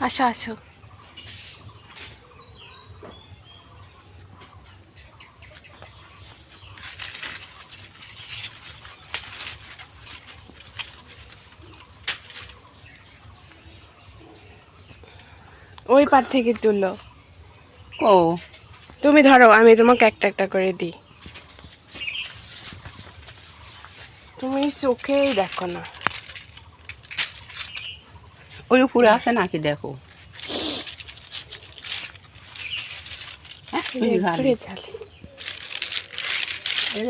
আসো আসো ওই পার থেকে তুলো। ও। তুমি ধরো আমি তোমাকে একটা একটা করে দিই। তুমি চোখেই দেখো না। ওই উপরে আছে নাকি দেখো হ্যাঁ।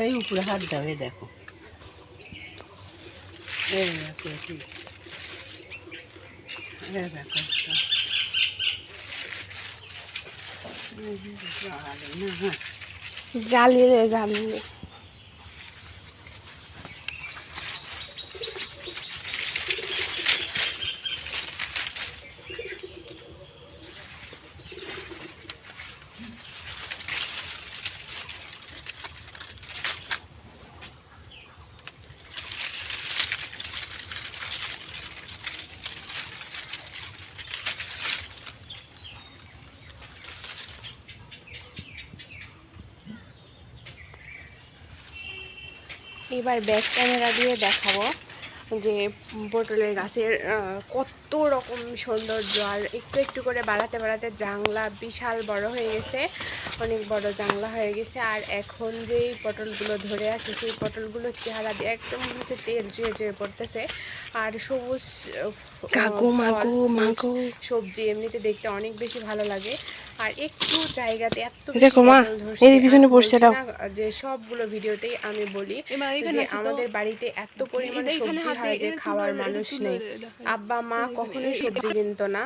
এই উপরে হাত দাও দেখো এই দেখো, এই দেখো। এই দেখো। এবার ব্যাক ক্যামেরা দিয়ে দেখাবো যে পটলের গাছের কত রকম সৌন্দর্য আর একটু একটু করে বাড়াতে বাড়াতে জাংলা বিশাল বড় হয়ে গেছে, অনেক বড় জাংলা হয়ে গেছে। আর এখন যেই পটলগুলো ধরে আছে, সেই পটলগুলোর চেহারা দিয়ে একদম হচ্ছে তেল চুয়ে চুয়ে পড়তেছে। আর সবুজ কাকু, মাকু, মাকু। সবজি এমনিতে দেখতে অনেক বেশি ভালো লাগে। আর একটু জায়গাতে এত দেখো মা, যে পিছনে পড়ছে দাও। যে সবগুলো ভিডিওতেই আমি বলি যে আমাদের বাড়িতে এত পরিমাণে সবজি হয় যে খাওয়ার মানুষ নেই। আব্বা মা কখনোই সবজি কিনতো না।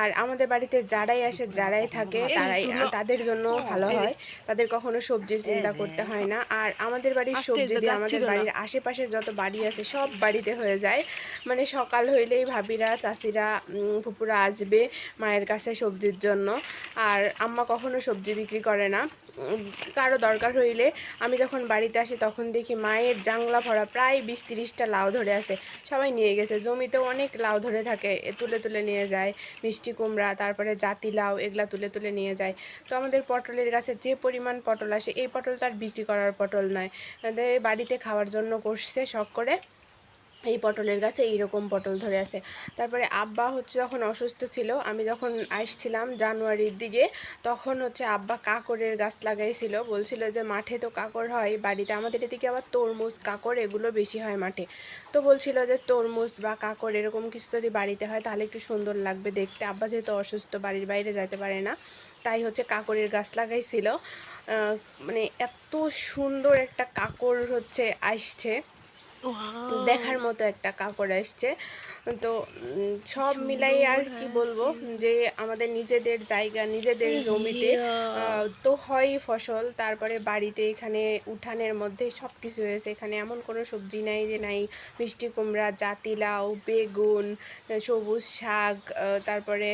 আর আমাদের বাড়িতে যারাই আসে যারাই থাকে তারাই তাদের জন্য ভালো হয়। তাদের কখনো সবজির চিন্তা করতে হয় না। আর আমাদের বাড়ির সবজি দিয়ে আমাদের বাড়ির আশেপাশের যত বাড়ি আছে সব বাড়িতে হয়ে যায়। মানে সকাল হইলেই ভাবিরা চাষিরা ফুপুরা আসবে মায়ের কাছে সবজির জন্য। আর আম্মা কখনো সবজি বিক্রি করে না। কারও দরকার হইলে আমি যখন বাড়িতে আসি তখন দেখি মায়ের জাংলা ভরা প্রায় বিশ তিরিশটা লাউ ধরে আছে। সবাই নিয়ে গেছে। জমিতেও অনেক লাউ ধরে থাকে। তুলে তুলে নিয়ে যায়। মিষ্টি কুমড়া, তারপরে জাতি লাউ এগুলা তুলে তুলে নিয়ে যায়। তো আমাদের পটলের গাছে যে পরিমাণ পটল আসে, এই পটল তার বিক্রি করার পটল নয়। বাড়িতে খাওয়ার জন্য করছে শখ করে। এই পটলের গাছে এইরকম পটল ধরে আছে। তারপরে আব্বা হচ্ছে যখন অসুস্থ ছিল, আমি যখন আসছিলাম জানুয়ারির দিকে, তখন হচ্ছে আব্বা কাকরের গাছ লাগাইছিল। বলছিল যে, মাঠে তো কাকর হয়, বাড়িতে আমাদের এদিকে আবার তরমুজ, কাকর এগুলো বেশি হয় মাঠে। তো বলছিল যে, তরমুজ বা কাকর এরকম কিছু যদি বাড়িতে হয়, তাহলে একটু সুন্দর লাগবে দেখতে। আব্বা যেহেতু অসুস্থ, বাড়ির বাইরে যেতে পারে না, তাই হচ্ছে কাকরের গাছ লাগাইছিল। মানে এত সুন্দর একটা কাকর হচ্ছে, আসছে। দেখার মতো একটা কাপড় আসছে। তো সব মিলাই আর কি বলব যে আমাদের নিজেদের জায়গা নিজেদের জমিতে তো হয় ফসল তারপরে বাড়িতে এখানে উঠানের মধ্যে সব কিছু হয়েছে। এখানে এমন কোনো সবজি নাই যে নাই। মিষ্টি কুমড়া জাতিলাউ বেগুন সবুজ শাক তারপরে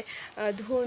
ধুমে